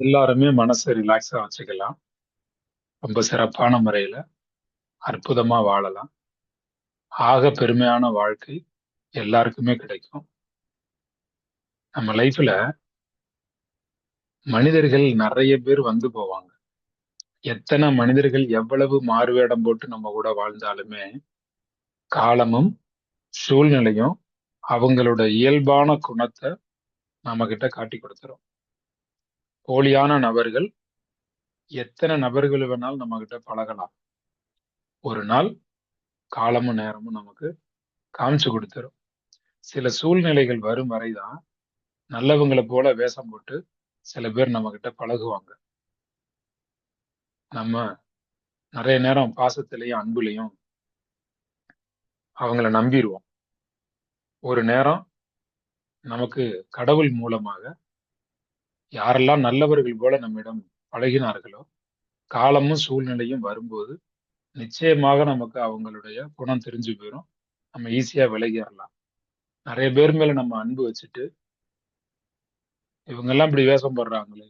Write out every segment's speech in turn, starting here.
எல்லாருமே மனசை ரிலாக்ஸாக வச்சுக்கலாம். ரொம்ப சிறப்பான முறையில, அற்புதமா வாழலாம். ஆக பெருமையான வாழ்க்கை எல்லாருக்குமே கிடைக்கும். நம்ம லைஃப்ல மனிதர்கள் நிறைய பேர் வந்து போவாங்க. எத்தனை மனிதர்கள் எவ்வளவு மாறுவேடம் போட்டு நம்ம கூட வாழ்ந்தாலுமே, காலமும், சூழ்நிலையும் அவங்களோட இயல்பான குணத்த நம்மகிட்ட காட்டிக் கொடுத்துரும் போலியான நபர்கள் எத்தனை நபர்கள் வேணாலும் நம்மகிட்ட பழகலாம். ஒரு நாள் காலமும், நேரமும் நமக்கு காமிச்சு கொடுத்துரும் சில சூழ்நிலைகள் வரும் வரைதான் நல்லவங்களை போல வேஷம் போட்டு சில பேர் நம்மகிட்ட பழகுவாங்க. நம்ம நிறைய நேரம் பாசத்திலையும் அன்புலையும் அவங்கள நம்பிடுவோம் ஒரு நேரம் நமக்கு கடவுள் மூலமாக யாரெல்லாம் நல்லவர்கள் போல நம்மிடம் பழகினார்களோ, காலமும், சூழ்நிலையும் வரும்போது, நிச்சயமாக நமக்கு அவங்களுடைய குணம் தெரிஞ்சு போயிடும் நம்ம ஈஸியா விலகிடலாம் நிறைய பேர் மேல நம்ம அன்பு வச்சுட்டு இவங்கெல்லாம் இப்படி வேஷம் போடுறாங்களே!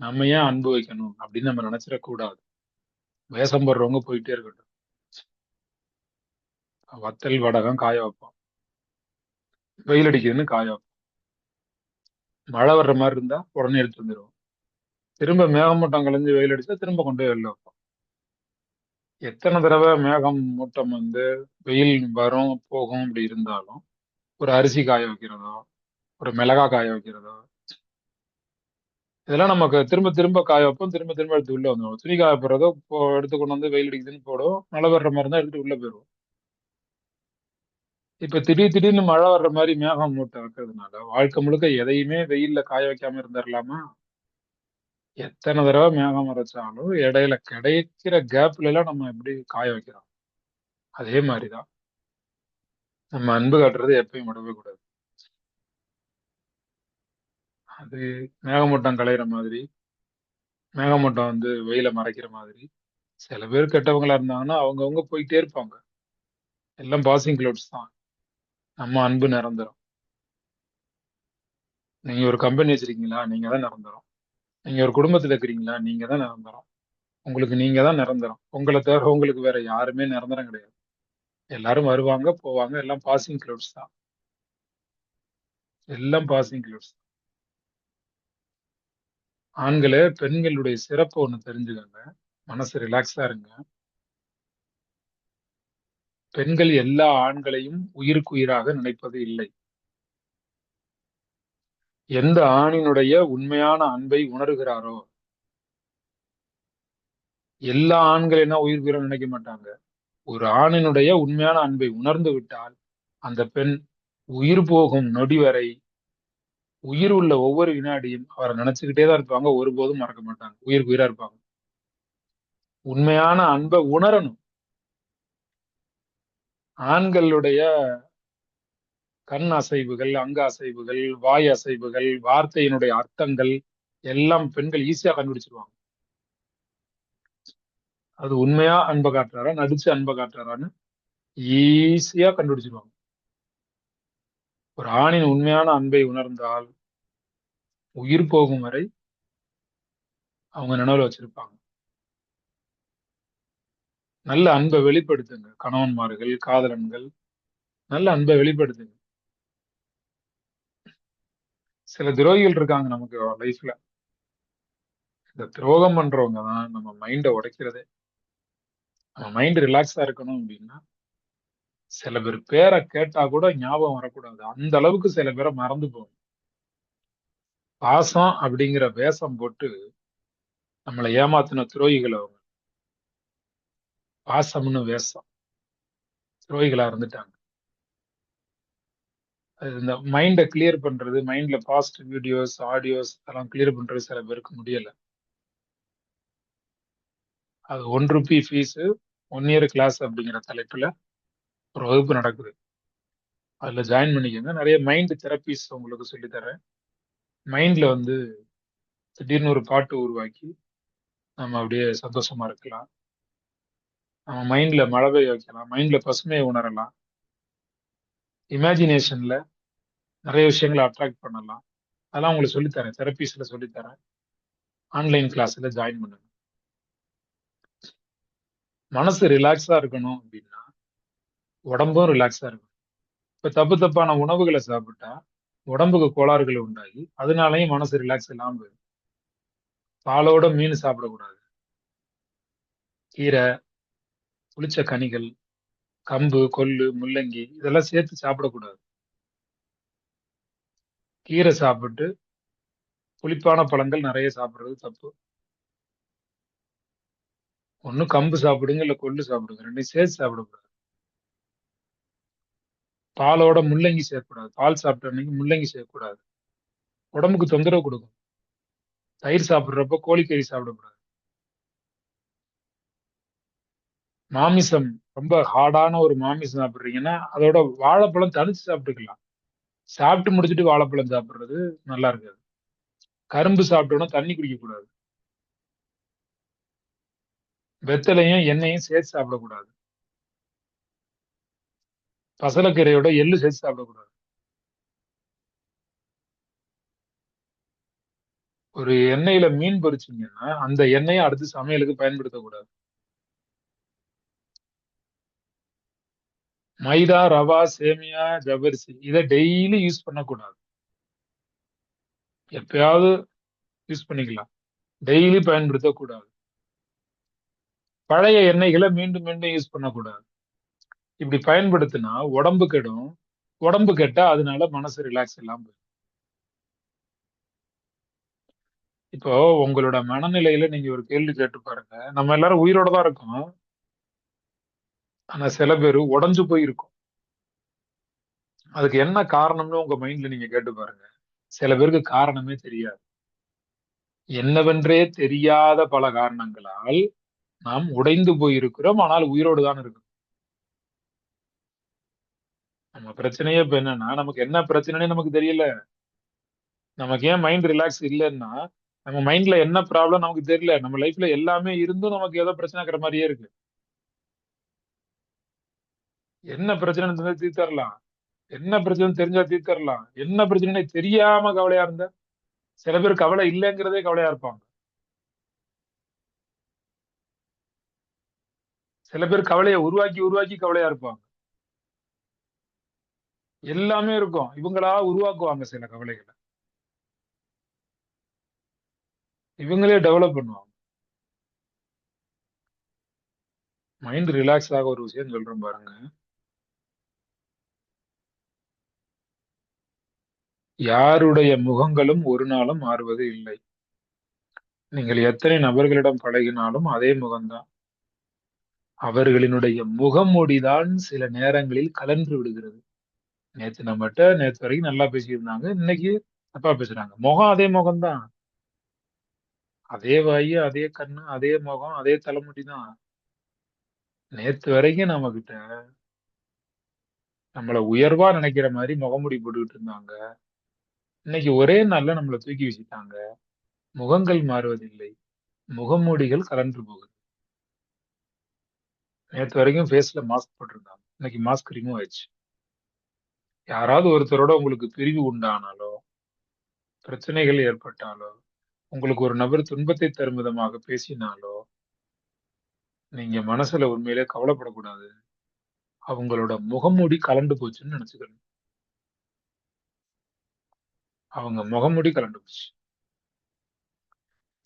நம்ம ஏன் அன்பு வைக்கணும்? அப்படின்னு நம்ம நினைச்சிடக்கூடாது வேஷம் போடுறவங்க போயிட்டே இருக்கட்டும். வத்தல், வடகம் காய வைப்போம். வெயில் அடிக்குதுன்னு காய வைப்போம். மழை வர்ற மாதிரி இருந்தா உடனே எடுத்து வந்துருவோம். திரும்ப மேகமூட்டம் கலைஞ்சு வெயில் அடிச்சா திரும்ப கொண்டு போய் வெளில வைப்போம். எத்தனை தடவை மேகம் மூட்டம் வந்து வெயில் வரும், போகும் அப்படி இருந்தாலும், ஒரு அரிசி காய வைக்கிறதோ, ஒரு மிளகா காய வைக்கிறதோ இதெல்லாம் நமக்கு திரும்ப திரும்ப காய வைப்போம். திரும்ப திரும்ப எடுத்து உள்ள வந்துடுவோம் துணி காய போடுறதோ, இப்போ எடுத்து கொண்டு வந்து வெயில் அடிக்குதுன்னு போடுவோம். மழை வர்ற மாதிரி இருந்தால் எடுத்துட்டு உள்ள போயிருவோம். இப்ப திடீர் திடீர்னு மழை வர்ற மாதிரி மேகம் மூட்டம் இருக்கிறதுனால, வாழ்க்கை முழுக்க எதையுமே வெயில்ல காய வைக்காம இருந்துடலாமா எத்தனை தடவை மேகம் வர்றச்சாலும், இடையில கிடைக்கிற கேப்லலாம் நம்ம எப்படி காய வைக்கிறோம். அதே மாதிரிதான் தான். நம்ம அன்பு காட்டுறது எப்பயும் விடவே கூடாது. அது மேகமூட்டம் கலையிற மாதிரி, மேகமூட்டம் வந்து வெயில மறைக்கிற மாதிரி, சில பேர் கெட்டவங்களா இருந்தாங்கன்னா, அவங்கவுங்க போயிட்டே இருப்பாங்க. எல்லாம் பாசிங் கிளவுட்ஸ் தான். நம்ம அன்பு நிரந்தரம். நீங்க ஒரு கம்பெனி வச்சிருக்கீங்களா? நீங்க தான் நிரந்தரம். நீங்க ஒரு குடும்பத்துல இருக்கிறீங்களா? நீங்க தான் நிரந்தரம். உங்களுக்கு நீங்க தான் நிரந்தரம். உங்களை தவிர உங்களுக்கு வேற யாருமே நிரந்தரம் கிடையாது. எல்லாரும் வருவாங்க, போவாங்க. எல்லாம் பாசிங் கிளவுட்ஸ் தான். எல்லாம் பாசிங் கிளவுட்ஸ். ஆண்களே, பெண்களுடைய சிறப்பு ஒன்று தெரிஞ்சுக்கோங்க மனசு ரிலாக்ஸா இருங்க. பெண்கள் எல்லா ஆண்களையும் உயிருக்கு உயிராக நினைப்பது இல்லை. எந்த ஆணினுடைய உண்மையான அன்பை உணர்கிறாரோ எல்லா ஆண்கள் என்ன உயிர் உயிரா நினைக்க மாட்டாங்க. ஒரு ஆணினுடைய உண்மையான அன்பை உணர்ந்து விட்டால், அந்த பெண் உயிர் போகும் நொடி வரை உயிர் உள்ள ஒவ்வொரு வினாடியும் அவரை நினைச்சுக்கிட்டே தான் இருப்பாங்க. ஒருபோதும் மறக்க மாட்டாங்க. உயிருக்கு உயிரா இருப்பாங்க. உண்மையான அன்பை உணரணும். ஆண்களுடைய கண் அசைவுகள், அங்க அசைவுகள், வாய் அசைவுகள், வார்த்தையினுடைய அர்த்தங்கள் எல்லாம் பெண்கள் ஈஸியா கண்டுபிடிச்சிருவாங்க அது உண்மையா அன்ப காட்டுறாரா? நடிச்சு அன்ப காட்டுறாரான்னு ஈஸியா கண்டுபிடிச்சிருவாங்க ஒரு ஆணின் உண்மையான அன்பை உணர்ந்தால், உயிர் போகும் வரை அவங்க நினைவில் வச்சிருப்பாங்க. நல்ல அன்பை வெளிப்படுத்துங்க. கணவன்மார்கள், காதலன்கள் நல்ல அன்பை வெளிப்படுத்துங்க. சில துரோகிகள் இருக்காங்க நமக்கு லைஃப்ல. இந்த துரோகம் பண்றவங்க தான் நம்ம மைண்ட உடைக்கிறதே. நம்ம மைண்ட் ரிலாக்ஸா இருக்கணும் அப்படின்னா, சில பேர் பேரை கேட்டா கூட ஞாபகம் வரக்கூடாது. அந்த அளவுக்கு சில பேரை மறந்து போகும். பாசம் அப்படிங்கிற வேஷம் போட்டு நம்மளை ஏமாத்தின துரோகிகள் அவங்க. பாசம்னு வேஷம். துரோகிகளா இருந்துட்டாங்க. அது இந்த மைண்டை கிளியர் பண்றது, மைண்ட்ல பாஸ்ட் வீடியோஸ், ஆடியோஸ் அதெல்லாம் கிளியர் பண்றது சில பேருக்கு முடியல. அது one rupee fees one year class அப்படிங்கிற தலைப்புல ஒரு வகுப்பு நடக்குது. அதுல ஜாயின் பண்ணிக்கங்க. நிறைய மைண்ட் தெரப்பீஸ் உங்களுக்கு சொல்லி தரேன் மைண்ட்ல வந்து திடீர்னு ஒரு பாட்டு உருவாக்கி, நம்ம அப்படியே சந்தோஷமா இருக்கலாம். நம்ம மைண்ட்ல மழை பெய்ய வைக்கலாம். மைண்ட்ல பசுமையை உணரலாம். இமேஜினேஷன்ல நிறைய விஷயங்களை அட்ராக்ட் பண்ணலாம். அதெல்லாம் உங்களுக்கு சொல்லித்தரேன் தெரப்பீஸ்ல சொல்லி தரேன். ஆன்லைன் கிளாஸ்ல ஜாயின் பண்ணுங்க மனசு ரிலாக்ஸா இருக்கணும் அப்படின்னா உடம்பும் ரிலாக்ஸா இருக்கணும் இப்ப தப்பு தப்பான உணவுகளை சாப்பிட்டா உடம்புக்கு கோளாறுகள் உண்டாகி அதனாலையும் மனசு ரிலாக்ஸ் இல்லாம போயிடும் பாலோட மீன் சாப்பிடக்கூடாது கீரை புளிச்ச கனிகள் கம்பு கொள்ளு முள்ளங்கி இதெல்லாம் சேர்த்து சாப்பிடக்கூடாது. கீரை சாப்பிட்டு புளிப்பான பழங்கள் நிறைய சாப்பிடுறது தப்பு. ஒண்ணு கம்பு சாப்பிடுங்க இல்லை கொள்ளு சாப்பிடுங்க. ரெண்டையும் சேர்த்து சாப்பிடக்கூடாது. பாலோட முள்ளங்கி சேர்க்கக்கூடாது. பால் சாப்பிட்ட அன்னைக்கு முள்ளங்கி சேர்க்கக்கூடாது. உடம்புக்கு தொந்தரவு கொடுக்கும். தயிர் சாப்பிட்றப்ப கோழிக்கறி சாப்பிடக்கூடாது. மாமிசம் ரொம்ப ஹார்டான ஒரு மாமிசம் சாப்பிடுறீங்கன்னா அதோட வாழைப்பழம் தனிச்சு சாப்பிட்டுக்கலாம். சாப்பிட்டு முடிச்சுட்டு வாழைப்பழம் சாப்பிடுறது நல்லா இருக்காது. கரும்பு சாப்பிட்டோன்னா தண்ணி குடிக்க கூடாது வெத்தலையும் எண்ணெயும் சேர்த்து சாப்பிடக்கூடாது. பசலக்கீரையோட எள்ளு சேர்த்து சாப்பிடக்கூடாது. ஒரு எண்ணெயில மீன் பொறிச்சிங்கன்னா அந்த எண்ணெயை அடுத்து சமையலுக்கு பயன்படுத்தக்கூடாது. மைதா ரவா சேமியா ஜவரிசி இதை டெய்லி யூஸ் பண்ணக்கூடாது. எப்பயாவது யூஸ் பண்ணிக்கலாம். டெய்லி பயன்படுத்தக்கூடாது. பழைய எண்ணெய்களை மீண்டும் மீண்டும் யூஸ் பண்ணக்கூடாது. இப்படி பயன்படுத்தினா உடம்பு கெடும். உடம்பு கெட்டா அதனால மனசு ரிலாக்ஸ் இல்லாம போயிடும். இப்போ உங்களோட மனநிலையில நீங்க ஒரு கேள்வி கேட்டு பாருங்க. நம்ம எல்லாரும் உயிரோட தான் இருக்கோம். ஆனா சில பேர் உடஞ்சு போயிருக்கும். அதுக்கு என்ன காரணம்னு உங்க மைண்ட்ல நீங்க கேட்டு பாருங்க. சில பேருக்கு காரணமே தெரியாது. என்னவென்றே தெரியாத பல காரணங்களால் நாம் உடைந்து போயிருக்கிறோம் ஆனால் உயிரோடு தான் இருக்கோம் நம்ம பிரச்சனையே இப்ப என்னன்னா நமக்கு என்ன பிரச்சனைன்னு நமக்கு தெரியல. நமக்கு ஏன் மைண்ட் ரிலாக்ஸ் இல்லைன்னா நம்ம மைண்ட்ல என்ன ப்ராப்ளம் நமக்கு தெரியல. நம்ம லைஃப்ல எல்லாமே இருந்தும் நமக்கு ஏதோ பிரச்சனைக்கிற மாதிரியே இருக்கு. என்ன பிரச்சனை தெரிஞ்சா தீர்த்தரலாம். என்ன பிரச்சனை தெரிஞ்சா தீர்த்தரலாம். என்ன பிரச்சனை தெரியாம கவலையா இருந்த? சில பேர் கவலை இல்லைங்கிறதே கவலையா இருப்பாங்க. சில பேர் கவலையை உருவாக்கி உருவாக்கி கவலையா இருப்பாங்க. எல்லாமே இருக்கும். இவங்களா உருவாக்குவாங்க சில கவலைகளை. இவங்களே டெவலப் பண்ணுவாங்க. மைண்ட் ரிலாக்ஸ் ஆக ஒரு விஷயம் சொல்றேன் பாருங்க. யாருடைய முகங்களும் ஒரு நாளும் மாறுவது இல்லை. நீங்கள் எத்தனை நபர்களிடம் பழகினாலும் அதே முகம்தான். அவர்களினுடைய முகமொடிதான் சில நேரங்களில் கலன்று விடுகிறது. நேத்து நம்மகிட்ட நேத்து வரைக்கும் நல்லா பேசியிருந்தாங்க இன்னைக்கு தப்பா பேசுறாங்க. முகம் அதே முகம்தான். அதே வாயு அதே கண்ணு அதே முகம் அதே தலைமுடி தான் நேத்து வரைக்கும் நம்ம கிட்ட நம்மளை உயர்வா நினைக்கிற மாதிரி முகமுடி போட்டுக்கிட்டு இருந்தாங்க. இன்னைக்கு ஒரே நாள்ல நம்மளை தூக்கி வச்சுட்டாங்க முகங்கள் மாறுவதில்லை. முகமூடிகள் கலன்று போகுது. நேத்து வரைக்கும் ஃபேஸ்ல மாஸ்க் போட்டிருந்தாங்க. இன்னைக்கு மாஸ்க் ரிமூவ் ஆயிடுச்சு. யாராவது ஒருத்தரோட உங்களுக்கு பிரிவு உண்டானாலோ பிரச்சனைகள் ஏற்பட்டாலோ உங்களுக்கு ஒரு நபர் துன்பத்தை தரும் விதமாக பேசினாலோ நீங்க மனசுல உண்மையிலே கவலைப்படக்கூடாது. அவங்களோட முகமூடி கலண்டு போச்சுன்னு நினைச்சுக்கணும். அவங்க முகமூடி கலண்டு போச்சு.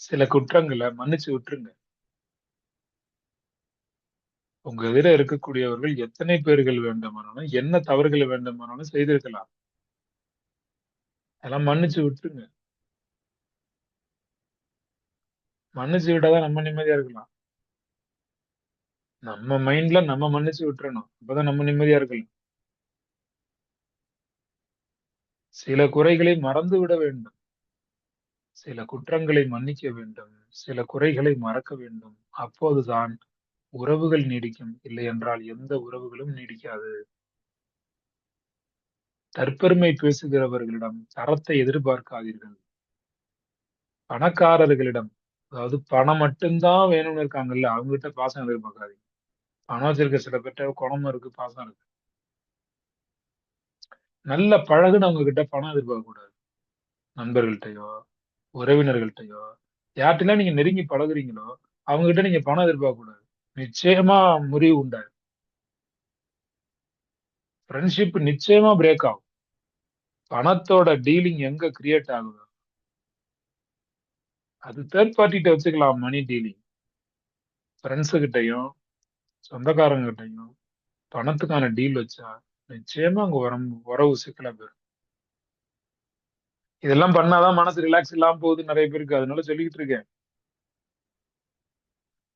சில குற்றங்களை மன்னிச்சு விட்டுருங்க. உங்க எதிர இருக்கக்கூடியவர்கள் எத்தனை பேர்கள் வேண்டுமானாலும் என்ன தவறுகள் வேண்டுமானாலும் செய்திருக்கலாம். அதெல்லாம் மன்னிச்சு விட்டுருங்க. மன்னிச்சு விட்டாதான் நம்ம நிம்மதியா இருக்கலாம். நம்ம மைண்ட்ல நம்ம மன்னிச்சு விட்டுறணும். அப்பதான் நம்ம நிம்மதியா இருக்கலாம். சில குறைகளை மறந்து விட வேண்டும். சில குற்றங்களை மன்னிக்க வேண்டும். சில குறைகளை மறக்க வேண்டும். அப்போதுதான் உறவுகள் நீடிக்கும். இல்லை என்றால் எந்த உறவுகளும் நீடிக்காது. தற்பெருமை பேசுகிறவர்களிடம் தரத்தை எதிர்பார்க்காதீர்கள். பணக்காரர்களிடம் அதாவது பணம் மட்டும்தான் வேணும்னு இருக்காங்கல்ல அவங்ககிட்ட பாசம் எதிர்பார்க்காதீங்க. பணம் வச்சிருக்க சில பேர்ட்ட குணமும் இருக்கு பாசம் இருக்கு. நல்ல பழகுனவங்க கிட்ட பணம் எதிர்பார்க்க கூடாது நண்பர்கள்ட்டையோ உறவினர்கள்ட்டையோ யார்கிட்டலாம் நீங்க நெருங்கி பழகுறீங்களோ அவங்க கிட்ட நீங்க பணம் எதிர்பார்க்க கூடாது நிச்சயமா முறிவு உண்டாது ஃப்ரெண்ட்ஷிப் நிச்சயமா பிரேக் ஆகும். பணத்தோட டீலிங் எங்க கிரியேட் ஆகுதோ அது தேர்ட் பார்ட்டிகிட்ட வச்சுக்கலாம் மணி டீலிங் ஃப்ரெண்ட்ஸு கிட்டயும் சொந்தக்காரங்க கிட்டயும் பணத்துக்கான டீல் வச்சா நிச்சயமா அங்க உரம் உறவு சிக்கலா போயிரும். இதெல்லாம் பண்ணாதான் மனசு ரிலாக்ஸ் இல்லாம போகுது நிறைய பேருக்கு. அதனால சொல்லிக்கிட்டு இருக்கேன்.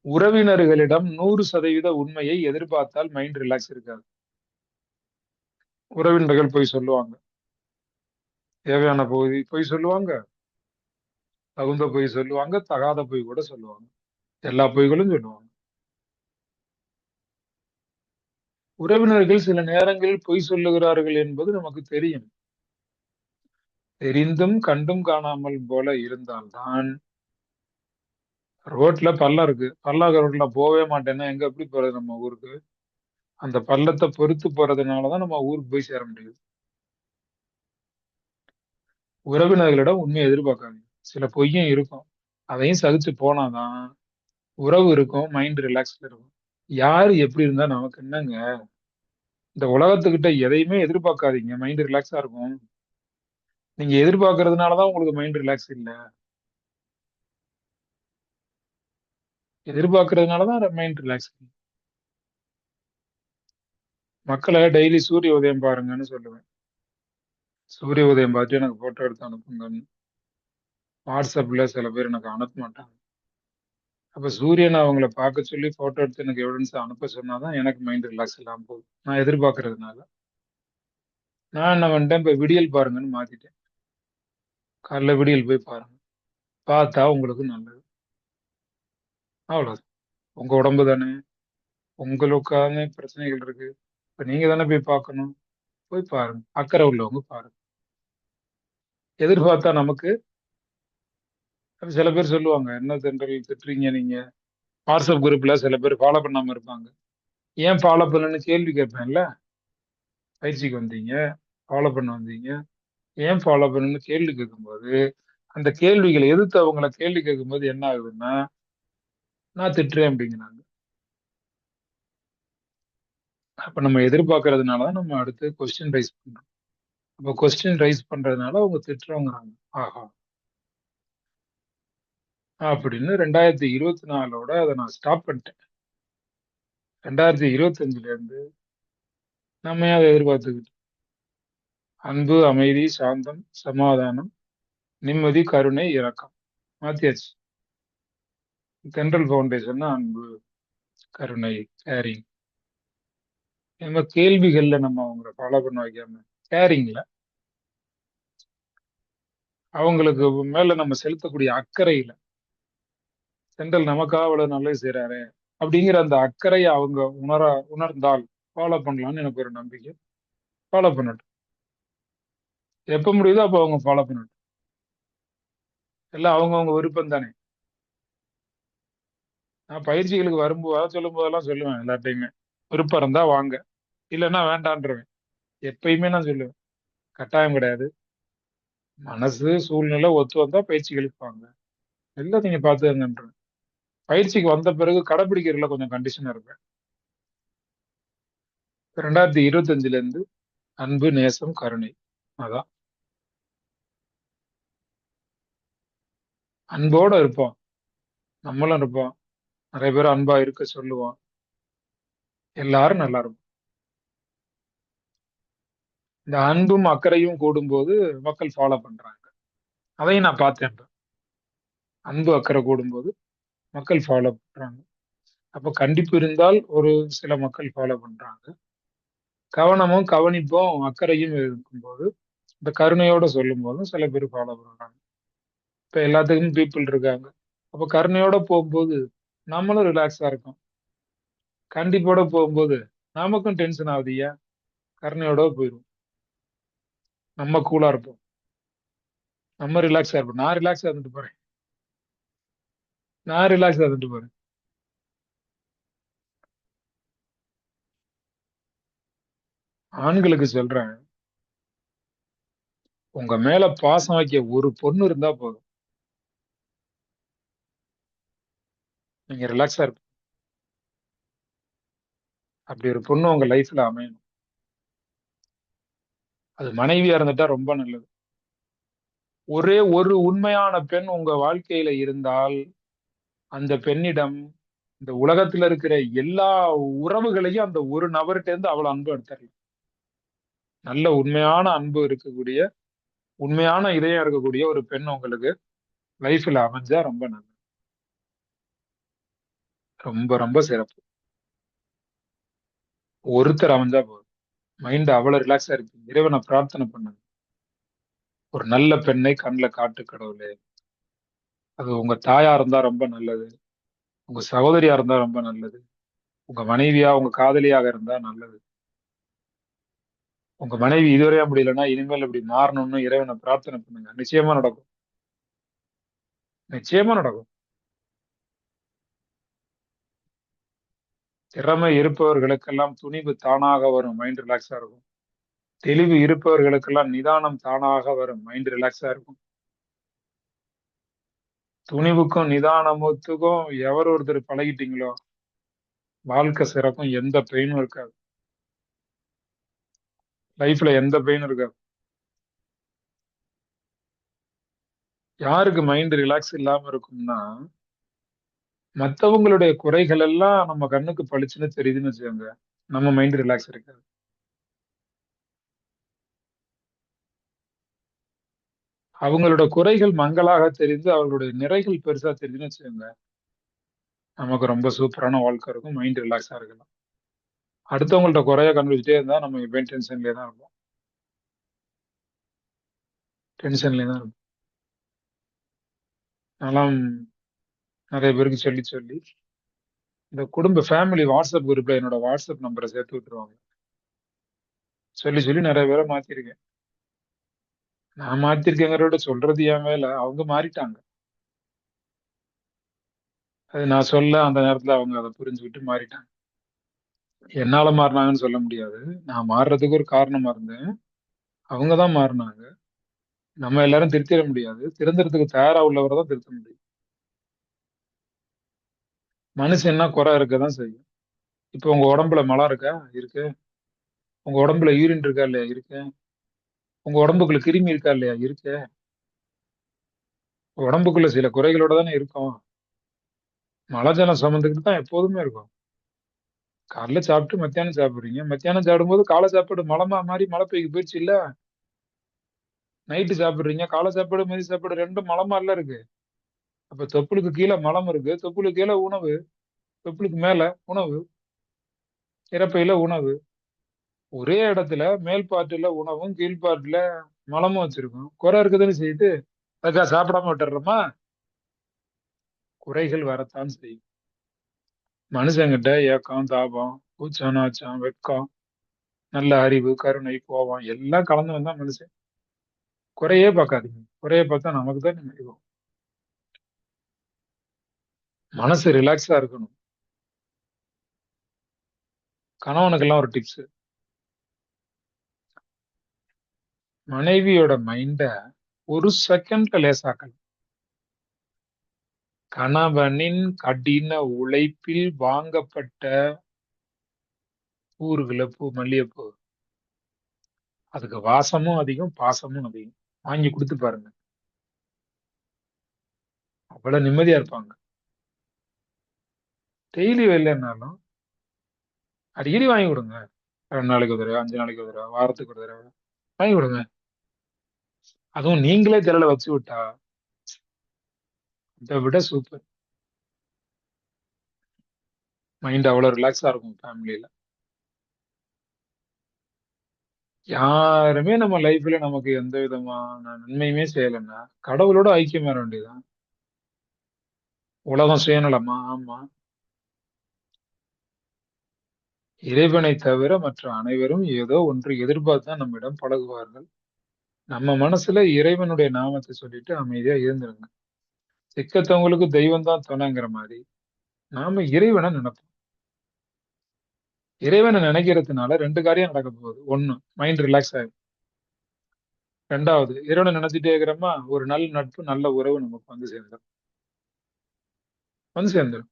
உறவினர்களிடம் நூறு சதவீத உண்மையை எதிர்பார்த்தால் மைண்ட் ரிலாக்ஸ் இருக்காது. உறவினர்கள் போய் சொல்லுவாங்க. தேவையான பகுதி போய் சொல்லுவாங்க. தகுந்த பொய் சொல்லுவாங்க. தகாத பொய் கூட சொல்லுவாங்க. எல்லா பொய்களும் சொல்லுவாங்க. உறவினர்கள் சில நேரங்களில் பொய் சொல்லுகிறார்கள் என்பது நமக்கு தெரியும். தெரிந்தும் கண்டும் காணாமல் போல இருந்தால்தான். ரோட்ல பள்ளம் இருக்கு. பள்ளம் ரோட்ல போகவே மாட்டேன்னா எங்க எப்படி போறது நம்ம ஊருக்கு? அந்த பள்ளத்தை பொறுத்து போறதுனாலதான் நம்ம ஊருக்கு போய் சேர முடியுது. உறவினர்களிடம் உண்மையை எதிர்பார்க்காங்க சில பொய்யும் இருக்கும். அதையும் சகிச்சு போனாதான் உறவு இருக்கும் மைண்ட் ரிலாக்ஸ்ல இருக்கும். யாரு எப்படி இருந்தா நமக்கு என்னங்க? இந்த உலகத்துக்கிட்ட எதையுமே எதிர்பார்க்காதீங்க. மைண்ட் ரிலாக்ஸா இருக்கும். நீங்க எதிர்பார்க்கறதுனாலதான் உங்களுக்கு மைண்ட் ரிலாக்ஸ் இல்ல. எதிர்பார்க்கறதுனாலதான் மைண்ட் ரிலாக்ஸ் மக்களை டெய்லி சூரிய உதயம் பாருங்கன்னு சொல்லுவேன். சூரிய உதயம் பார்த்து எனக்கு போட்டோ எடுத்து அனுப்புங்கன்னு. வாட்ஸ்அப்ல சில பேர் எனக்கு அனுப்ப மாட்டாங்க. அப்ப சூரியன் அவங்கள பார்க்க சொல்லி ஃபோட்டோ எடுத்து எனக்கு எவிடன்ஸ் அனுப்ப சொன்னாதான் எனக்கு மைண்ட் ரிலாக்ஸ் இல்லாமல் போகுது. நான் எதிர்பார்க்கறதுனால. நான் என்ன பண்ணிட்டேன்? இப்போ விடியல் பாருங்கன்னு மாத்திட்டேன். காலைல விடியல் போய் பாருங்க. பார்த்தா உங்களுக்கு நல்லது. அவ்வளவு உங்க உடம்பு தானே. உங்களுக்கான பிரச்சனைகள் இருக்கு. இப்ப நீங்க தானே போய் பார்க்கணும். போய் பாருங்க. அக்கறை உள்ளவங்க பாருங்க. எதிர்பார்த்தா நமக்கு அப்ப சில பேர் சொல்லுவாங்க என்ன தென்றல் திட்டுறீங்க நீங்க? வாட்ஸ்அப் குரூப்ல சில பேர் ஃபாலோ பண்ணாம இருப்பாங்க. ஏன் ஃபாலோ பண்ணலன்னு கேள்வி கேட்பேன்ல. பயிற்சிக்கு வந்தீங்க ஃபாலோ பண்ண வந்தீங்க. ஏன் ஃபாலோ பண்ணணும்னு கேள்வி கேட்கும்போது அந்த கேள்விகளை எதிர்த்து அவங்கள கேள்வி கேட்கும்போது என்ன ஆகுதுன்னா நான் திட்டுறேன் அப்படிங்கிறாங்க. அப்போ நம்ம எதிர்பார்க்கறதுனாலதான் நம்ம அடுத்து கொஸ்டின் ரைஸ் பண்ணுறோம் அப்போ கொஸ்டின் ரைஸ் பண்றதுனால அவங்க திட்டுறோங்கிறாங்க. ஆஹா. அப்படின்னு ரெண்டாயிரத்தி இருபத்தி நாலோட அதை நான் ஸ்டாப் பண்ணிட்டேன். ரெண்டாயிரத்தி இருபத்தஞ்சுல இருந்து நம்ம அதை எதிர்பார்த்துக்கிட்டு அன்பு அமைதி சாந்தம் சமாதானம் நிம்மதி கருணை இரக்கம். மாத்தியாச்சு. தென்றல் ஃபவுண்டேஷன் அன்பு கருணை கேரிங் நம்ம கேள்விகள்ல நம்ம அவங்கள ஃபாலோ பண்ண வைக்காம கேரிங்ல அவங்களுக்கு மேல நம்ம செலுத்தக்கூடிய அக்கறையில தென்றல் நமக்காக அவ்வளவு நல்லது செய்யறாரு அப்படிங்கிற அந்த அக்கறையை அவங்க உணர உணர்ந்தால் ஃபாலோ பண்ணலாம்னு எனக்கு ஒரு நம்பிக்கை. ஃபாலோ பண்ணட்டும். எப்ப முடியுதோ அப்போ அவங்க ஃபாலோ பண்ணட்டும். எல்லாம் அவங்கவுங்க விருப்பம் தானே. நான் பயிற்சிகளுக்கு வரும்போது சொல்லும் போதெல்லாம் சொல்லுவேன் எல்லாத்தையுமே விருப்பம் இருந்தா வாங்க. இல்லைன்னா வேண்டான்றவேன். எப்பயுமே நான் சொல்லுவேன். கட்டாயம் கிடையாது. மனசு சூழ்நிலை ஒத்து வந்தா பயிற்சிகளுக்கு வாங்க. எல்லாம் நீங்க பாத்துக்கங்கன்றேன் பயிற்சிக்கு வந்த பிறகு கடைபிடிக்கிறதுல கொஞ்சம் கண்டிஷனா இருப்பேன். ரெண்டாயிரத்தி இருபத்தஞ்சுல இருந்து அன்பு நேசம் கருணை. அதான். அன்போட இருப்போம். நம்மளும் இருப்போம். நிறைய பேர் அன்பா இருக்க சொல்லுவோம். எல்லாரும் நல்லா இருப்போம். இந்த அன்பும் அக்கறையும் கூடும்போது மக்கள் ஃபாலோ பண்றாங்க. அதையும் நான் பார்த்தேன் அன்பு அக்கறை கூடும்போது மக்கள் ஃபாலோ பண்றாங்க. அப்ப கண்டிப்பு இருந்தால் ஒரு சில மக்கள் ஃபாலோ பண்றாங்க. கவனமும் கவனிப்பும் அக்கறையும் இருக்கும்போது இந்த கருணையோட சொல்லும் போதும் சில பேர் ஃபாலோ பண்றாங்க. இப்ப எல்லாத்துக்கும் பீப்புள் இருக்காங்க. அப்ப கருணையோட போகும்போது நம்மளும் ரிலாக்ஸா இருக்கும். கண்டிப்போட போகும்போது நமக்கும் டென்ஷன் ஆகுதுயா கருணையோட போயிடும் நம்ம கூலா இருப்போம். நம்ம ரிலாக்ஸா இருப்போம். நான் ரிலாக்ஸா இருந்துட்டு போறேன். நான் ரிலாக்ஸ் ஆகிட்டு போறேன். ஆண்களுக்கு சொல்றேன் உங்க மேல பாசம் வைக்க ஒரு பொண்ணு இருந்தா போதும். நீங்க ரிலாக்ஸா இருப்பீங்க. அப்படி ஒரு பொண்ணு உங்க லைஃப்ல அமையணும். அது மனைவியா இருந்துட்டா ரொம்ப நல்லது. ஒரே ஒரு உண்மையான பெண் உங்க வாழ்க்கையில இருந்தால் அந்த பெண்ணிடம் இந்த உலகத்துல இருக்கிற எல்லா உறவுகளையும் அந்த ஒரு நபர்கிட்ட இருந்து அவ்வளவு அன்பு எடுத்துடலாம். நல்ல உண்மையான அன்பு இருக்கக்கூடிய உண்மையான இதயம் இருக்கக்கூடிய ஒரு பெண் உங்களுக்கு லைஃப்ல அமைஞ்சா ரொம்ப நல்லது. ரொம்ப ரொம்ப சிறப்பு. ஒருத்தர் அமைஞ்சா போதும். மைண்ட் அவ்வளவு ரிலாக்ஸா இருக்கு. இறைவனை பிரார்த்தனை பண்ணுங்க ஒரு நல்ல பெண்ணை கண்ணில் காட்டு கடவுளே. அது உங்க தாயா இருந்தா ரொம்ப நல்லது. உங்க சகோதரியா இருந்தா ரொம்ப நல்லது. உங்க மனைவியா உங்க காதலியாக இருந்தா நல்லது. உங்க மனைவி இதுவரையா முடியலன்னா இனிமேல் இப்படி மாறணும்னு இறைவனை பிரார்த்தனை பண்ணுங்க. நிச்சயமா நடக்கும். நிச்சயமா நடக்கும். திறமை இருப்பவர்களுக்கெல்லாம் துணிவு தானாக வரும். மைண்ட் ரிலாக்ஸா இருக்கும். தெளிவு இருப்பவர்களுக்கெல்லாம் நிதானம் தானாக வரும். மைண்ட் ரிலாக்ஸா இருக்கும். துணிவுக்கும் நிதானமுத்துக்கும் எவர் ஒருத்தர் பழகிட்டீங்களோ வாழ்க்கை சிறக்கும் எந்த பெயினும் இருக்காது. லைஃப்ல எந்த பெயினும் இருக்காது. யாருக்கு மைண்ட் ரிலாக்ஸ் இல்லாம இருக்கும்னா மத்தவங்களுடைய குறைகள் எல்லாம் நம்ம கண்ணுக்கு பளிச்சுன்னு தெரியுதுன்னு வச்சுக்கோங்க. நம்ம மைண்ட் ரிலாக்ஸ் இருக்காது. அவங்களோட குறைகள் மங்களாக தெரிந்து அவர்களுடைய நிறைகள் பெருசா தெரிஞ்சுன்னு வச்சுக்கோங்க. நமக்கு ரொம்ப சூப்பரான வாழ்க்கை இருக்கும் மைண்ட் ரிலாக்ஸா இருக்கலாம். அடுத்தவங்கள்ட்ட குறைய கண்டுபிடிச்சிட்டே இருந்தா நம்ம எப்பயும் டென்ஷன்லயே தான் இருப்போம். டென்ஷன்லயே தான் இருப்போம். அதெல்லாம் நிறைய பேருக்கு சொல்லி சொல்லி இந்த குடும்ப ஃபேமிலி வாட்ஸ்அப் குரூப்ல என்னோட வாட்ஸ்அப் நம்பரை சேர்த்து விட்டுருவாங்க. சொல்லி சொல்லி நிறைய பேரை மாத்திருக்கேன். நான் மாத்திருக்கேங்கிறோட சொல்றது என் வேலை. அவங்க மாறிட்டாங்க. அது நான் சொல்ல அந்த நேரத்துல அவங்க அதை புரிஞ்சுக்கிட்டு மாறிட்டாங்க. என்னால மாறினாங்கன்னு சொல்ல முடியாது. நான் மாறுறதுக்கு ஒரு காரணமா இருந்தேன். அவங்க தான் மாறினாங்க. நம்ம எல்லாரும் திருத்திட முடியாது. திருந்துறதுக்கு தயாரா உள்ளவரை தான் திருத்த முடியும். மனுஷன்னா குறை இருக்கதான் செய்யும். இப்போ உங்க உடம்புல மலம் இருக்கா? இருக்கு. உங்க உடம்புல யூரின் இருக்கா இல்லையா? இருக்கு. உங்க உடம்புக்குள்ள கிருமி இருக்கா இல்லையா? இருக்கு. உடம்புக்குள்ள சில குறைகளோட தானே இருக்கும். மலஜலம் சுமந்துக்கிட்டு தான் எப்போதுமே இருக்கும். காலைல சாப்பிட்டு மத்தியானம் சாப்பிடுறீங்க. மத்தியானம் சாப்பிடும்போது காலை சாப்பாடு மலமா மாதிரி மழை பெய்க்கு போயிடுச்சு இல்ல? நைட்டு சாப்பிடுறீங்க காலை சாப்பாடு மதிய சாப்பாடு ரெண்டும் மலமா இல்ல இருக்கு. அப்ப தொப்புளுக்கு கீழே மலம் இருக்கு. தொப்புளுக்கு கீழே உணவு. தொப்புளுக்கு மேல உணவு. இறப்பையில உணவு. ஒரே இடத்துல மேல் பாட்டுல உணவும் கீழ்பாட்டுல மலமும் வச்சிருக்கோம். குறை இருக்குதுன்னு செய்து அதுக்காக சாப்பிடாம விட்டுறோமா குறைகள் வரத்தான் செய்யும். மனுஷங்கிட்ட ஏக்கம் தாபம் கூச்சம் நாச்சம் வெட்கம் நல்ல அறிவு கருணை கோபம் எல்லாம் கலந்து வந்தா மனுஷன் குறையே பார்க்காதீங்க. குறைய பார்த்தா நமக்கு தான் நிம்மதி மனசு ரிலாக்ஸா இருக்கணும். கணவனுக்கெல்லாம் ஒரு டிப்ஸ் மனைவியோட மைண்ட ஒரு செகண்ட்ல லேசாக்கணும் கணவனின் கடின உழைப்பில் வாங்கப்பட்ட பூருகுல பூ மல்லிகைப்பூ. அதுக்கு வாசமும் அதிகம் பாசமும் அதிகம். வாங்கி கொடுத்து பாருங்க. அவ்வளவு நிம்மதியா இருப்பாங்க. டெய்லி வெளிலனாலும் அடிக்கடி வாங்கி கொடுங்க. ரெண்டு நாளைக்கு ஒரு தடவை அஞ்சு நாளைக்கு ஒரு தடவை வாரத்துக்கு ஒரு தடவை. வாங்கி கொடுங்க. அதுவும் நீங்களே திரள வச்சு விட்டா இதை விட சூப்பர் மைண்ட் அவ்வளவு ரிலாக்ஸாக இருக்கும் ஃபேமிலியில் யாருமே நம்ம லைஃப்ல நமக்கு எந்த விதமான நன்மையுமே செய்யலைன்னா கடவுளோட ஐக்கியம் வர வேண்டியதுதான். உலகம் சுயநலமா? ஆமா. இறைவனை தவிர மற்ற அனைவரும் ஏதோ ஒன்று எதிர்பார்த்து தான் நம்மிடம் பழகுவார்கள். நம்ம மனசுல இறைவனுடைய நாமத்தை சொல்லிட்டு அமைதியா இருந்துருங்க. சிக்கத்தவங்களுக்கு தெய்வம் தான் துணைங்கிற மாதிரி நாம இறைவனை நினைப்போம். இறைவனை நினைக்கிறதுனால ரெண்டு காரியம் நடக்க போகுது. ஒண்ணு மைண்ட் ரிலாக்ஸ் ஆகும் ரெண்டாவது இறைவனை நினைச்சிட்டே இருக்கிறோமா ஒரு நல்ல நட்பு நல்ல உறவு நமக்கு வந்து சேர்ந்துடும் வந்து சேர்ந்துடும்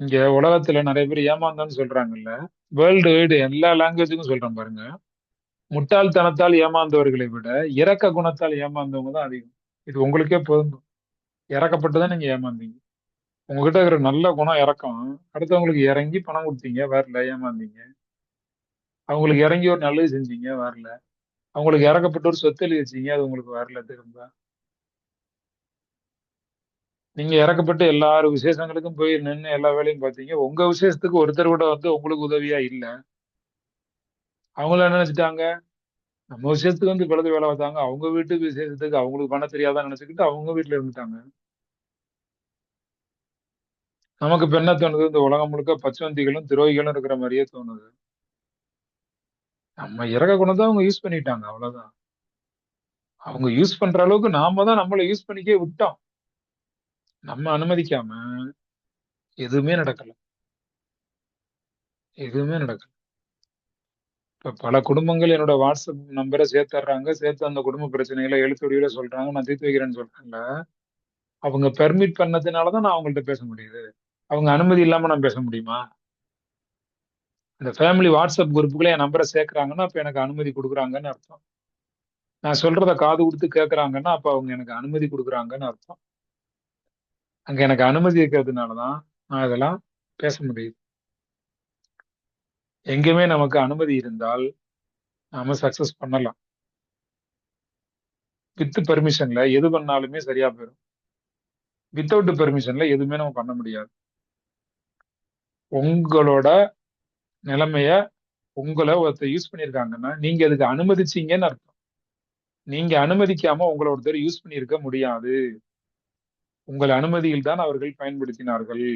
இங்க உலகத்துல நிறைய பேர் ஏமாந்தான்னு சொல்றாங்கல்ல. வேர்ல்டு வைடு எல்லா லாங்குவேஜ்க்கும் சொல்றேன் பாருங்க. முட்டாள்தனத்தால் ஏமாந்தவர்களை விட, இறக்க குணத்தால் ஏமாந்தவங்க தான் அதிகம். இது உங்களுக்கே பொருந்தும். இறக்கப்பட்டு தான் நீங்க ஏமாந்தீங்க. உங்ககிட்ட இருக்கிற நல்ல குணம் இறக்கம் அடுத்தவங்களுக்கு இறங்கி பணம் கொடுத்தீங்க வரல ஏமாந்தீங்க. அவங்களுக்கு இறங்கி ஒரு நல்லது செஞ்சீங்க, வரல. அவங்களுக்கு இறக்கப்பட்டு ஒரு சொத்து எழுதி வச்சீங்க, அது உங்களுக்கு வரல திரும்ப. நீங்க இறக்கப்பட்டு எல்லாரும் விசேஷங்களுக்கும் போய் நின்று எல்லா வேலையும் பார்த்தீங்க. உங்க விசேஷத்துக்கு ஒருத்தர் கூட வந்து உங்களுக்கு உதவியா இல்லை அவங்களும் என்ன நினைச்சிட்டாங்க நம்ம விஷயத்துக்கு வந்து இவ்வளவு வேலை பார்த்தாங்க. அவங்க வீட்டு விசேஷத்துக்கு அவங்களுக்கு பண்ண தெரியாதான்னு நினைச்சுக்கிட்டு அவங்க வீட்டுல இருந்துட்டாங்க. நமக்கு இப்ப என்ன தோணுது? இந்த உலகம் முழுக்க பச்சவந்திகளும் துரோகிகளும் இருக்கிற மாதிரியே தோணுது. நம்ம இறக்க குணத்த அவங்க யூஸ் பண்ணிட்டாங்க. அவ்வளவுதான். அவங்க யூஸ் பண்ற அளவுக்கு நாம தான் நம்மள யூஸ் பண்ணிக்கே விட்டோம். நம்ம அனுமதிக்காம எதுவுமே நடக்கல. எதுவுமே நடக்கல. இப்போ பல குடும்பங்கள் என்னோட வாட்ஸ்அப் நம்பரை சேர்த்துறாங்க சேர்த்து அந்த குடும்ப பிரச்சனைகளை எழுத்துடியில சொல்றாங்க. நான் தீர்த்து வைக்கிறேன்னு சொல்றேன்ல. அவங்க பெர்மிட் பண்ணதுனால தான் நான் அவங்கள்ட்ட பேச முடியுது. அவங்க அனுமதி இல்லாம நான் பேச முடியுமா? இந்த ஃபேமிலி வாட்ஸ்அப் குரூப்புக்குள்ள என் நம்பரை சேர்க்குறாங்கன்னா அப்போ எனக்கு அனுமதி கொடுக்குறாங்கன்னு அர்த்தம். நான் சொல்றத காது கொடுத்து கேட்குறாங்கன்னா அப்போ அவங்க எனக்கு அனுமதி கொடுக்குறாங்கன்னு அர்த்தம். அங்கே எனக்கு அனுமதி இருக்கிறதுனால தான், நான் இதெல்லாம் பேச முடியுது. எங்குமே நமக்கு அனுமதி இருந்தால், நாம சக்சஸ் பண்ணலாம். வித் பெர்மிஷன்ல எது பண்ணாலுமே சரியா போயிடும் வித்தவுட் பெர்மிஷன்ல எதுவுமே நம்ம பண்ண முடியாது. உங்களோட நிலைமைய, உங்கள ஒருத்தர் யூஸ் பண்ணியிருக்காங்கன்னா, நீங்க அதுக்கு அனுமதிச்சீங்கன்னு அர்த்தம். நீங்க அனுமதிக்காம உங்களை ஒருத்தர் யூஸ் பண்ணியிருக்க முடியாது. உங்கள் அனுமதியில் தான் அவர்கள் பயன்படுத்தினார்கள்.